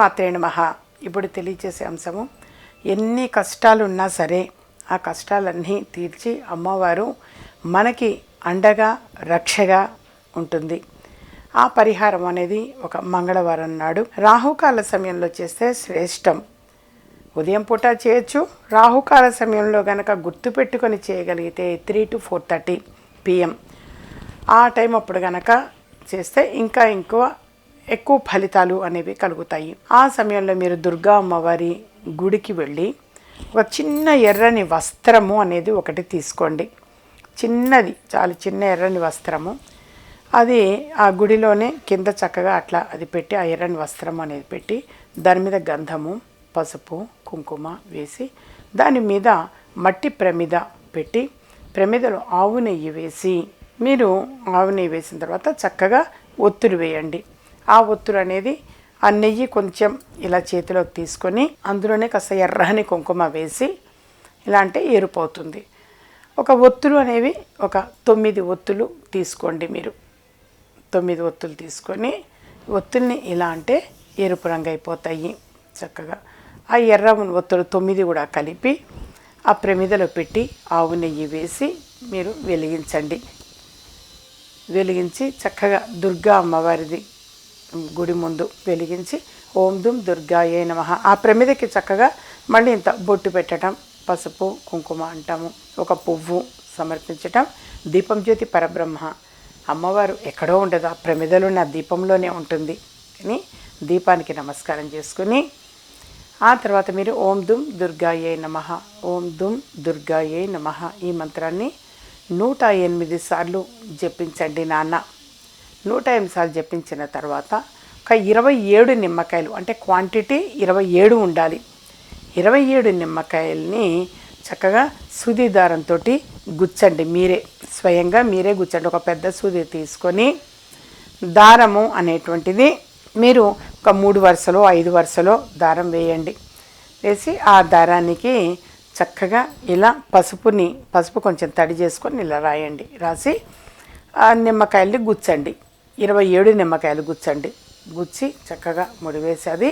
శ్రీమాత్రే నమ. ఇప్పుడు తెలియచేసే అంశము ఎన్ని కష్టాలు ఉన్నా సరే ఆ కష్టాలన్నీ తీర్చి అమ్మవారు మనకి అండగా రక్షగా ఉంటుంది. ఆ పరిహారం అనేది ఒక మంగళవారం నాడు రాహుకాల సమయంలో చేస్తే శ్రేష్టం. ఉదయం పూట చేయొచ్చు రాహుకాల సమయంలో గనక గుర్తుపెట్టుకొని చేయగలిగితే three to four thirty PM. ఆ టైం అప్పుడు గనక చేస్తే ఇంకా ఎక్కువ ఎక్కువ ఫలితాలు అనేవి కలుగుతాయి. ఆ సమయంలో మీరు దుర్గా అమ్మవారి గుడికి వెళ్ళి ఒక చిన్న ఎర్రని వస్త్రము అనేది ఒకటి తీసుకోండి. చిన్నది చాలా చిన్న ఎర్రని వస్త్రము. అది ఆ గుడిలోనే కింద చక్కగా అట్లా అది పెట్టి ఆ ఎర్రని వస్త్రం అనేది పెట్టి దాని మీద గంధము పసుపు కుంకుమ వేసి దాని మీద మట్టి ప్రమిద పెట్టి ప్రమిదలో ఆవు నెయ్యి వేసి మీరు ఆవు నెయ్యి వేసిన తర్వాత చక్కగా ఒత్తులు వేయండి. ఆ ఒత్తులు అనేది ఆ నెయ్యి కొంచెం ఇలా చేతిలోకి తీసుకొని అందులోనే కాస్త ఎర్రని కుంకుమ వేసి ఇలా అంటే ఎరుపు ఒక ఒత్తులు అనేవి ఒక తొమ్మిది ఒత్తులు తీసుకోండి మీరు. తొమ్మిది ఒత్తులు తీసుకొని ఒత్తుల్ని ఇలా అంటే ఎరుపు రంగు అయిపోతాయి చక్కగా. ఆ ఎర్ర ఒత్తులు తొమ్మిది కూడా కలిపి ఆ ప్రమిదలో పెట్టి ఆవు నెయ్యి వేసి మీరు వెలిగించండి. వెలిగించి చక్కగా దుర్గా అమ్మవారిది గుడి ముందు వెలిగించి ఓం దుమ్ దుర్గాయే నమ. ఆ ప్రమిదకి చక్కగా మళ్ళీ ఇంత బొట్టు పెట్టడం పసుపు కుంకుమ అంటాము. ఒక పువ్వు సమర్పించటం. దీపం జ్యోతి పరబ్రహ్మ. అమ్మవారు ఎక్కడో ఉండదు. ఆ ప్రమిదలో నా దీపంలోనే ఉంటుంది. అని దీపానికి నమస్కారం చేసుకుని ఆ తర్వాత మీరు ఓం దుమ్ దుర్గాయే నమ. ఓం దుమ్ దుర్గాయే నమ. ఈ మంత్రాన్ని నూట ఎనిమిది సార్లు జపించండి నాన్న. నూట ఎనిమిది సార్లు జపించిన తర్వాత ఒక ఇరవై ఏడు నిమ్మకాయలు అంటే క్వాంటిటీ ఇరవై ఏడు ఉండాలి. ఇరవై ఏడు నిమ్మకాయల్ని చక్కగా సూది దారంతో గుచ్చండి మీరే స్వయంగా మీరే గుచ్చండి. ఒక పెద్ద సూది తీసుకొని దారము అనేటువంటిది మీరు ఒక మూడు వరుసలో ఐదు వరుసలో దారం వేయండి. వేసి ఆ దారానికి చక్కగా ఇలా పసుపుని పసుపు కొంచెం తడి చేసుకొని ఇలా రాయండి. రాసి ఆ నిమ్మకాయల్ని గుచ్చండి. ఇరవై ఏడు నిమ్మకాయలు గుచ్చండి. గుచ్చి చక్కగా ముడివేసి అది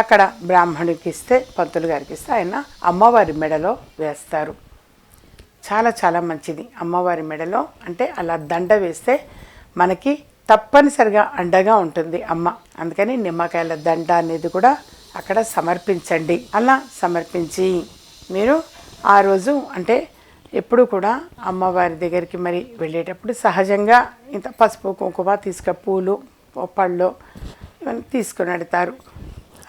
అక్కడ బ్రాహ్మణుడికి ఇస్తే పంతులు గారికి ఇస్తే ఆయన అమ్మవారి మెడలో వేస్తారు. చాలా చాలా మంచిది అమ్మవారి మెడలో. అంటే అలా దండ వేస్తే మనకి తప్పనిసరిగా అండగా ఉంటుంది అమ్మ. అందుకని నిమ్మకాయల దండ అనేది కూడా అక్కడ సమర్పించండి. అలా సమర్పించి మీరు ఆ రోజు అంటే ఎప్పుడు కూడా అమ్మవారి దగ్గరికి మరి వెళ్ళేటప్పుడు సహజంగా ఇంత పసుపు కుంకుమ తీసుక పూలు పళ్ళు ఇవన్నీ తీసుకొని వెడతారు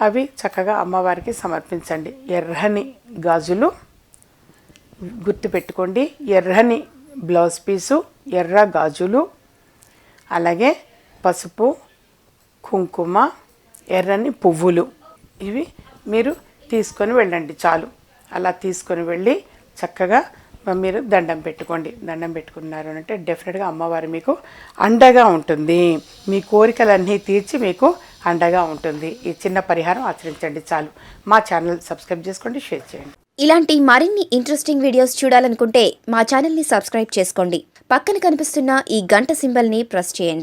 అవి చక్కగా అమ్మవారికి సమర్పించండి. ఎర్రని గాజులు గుర్తుపెట్టుకోండి ఎర్రని బ్లౌజ్ పీసు ఎర్ర గాజులు అలాగే పసుపు కుంకుమ ఎర్రని పువ్వులు. ఇవి మీరు తీసుకొని వెళ్ళండి చాలు. అలా తీసుకొని వెళ్ళి చక్కగా మీరు దండం పెట్టుకోండి. దండం పెట్టుకున్నారు అంటే డెఫినెట్గా అమ్మవారు మీకు అండగా ఉంటుంది. మీ కోరికలన్నీ తీర్చి మీకు అండగా ఉంటుంది. ఈ చిన్న పరిహారం ఆచరించండి చాలు. మా ఛానల్ సబ్స్క్రైబ్ చేసుకోండి షేర్ చేయండి. ఇలాంటి మరిన్ని ఇంట్రెస్టింగ్ వీడియోస్ చూడాలనుకుంటే మా ఛానల్ని సబ్స్క్రైబ్ చేసుకోండి. పక్కన కనిపిస్తున్న ఈ గంట సింబల్ని ప్రెస్ చేయండి.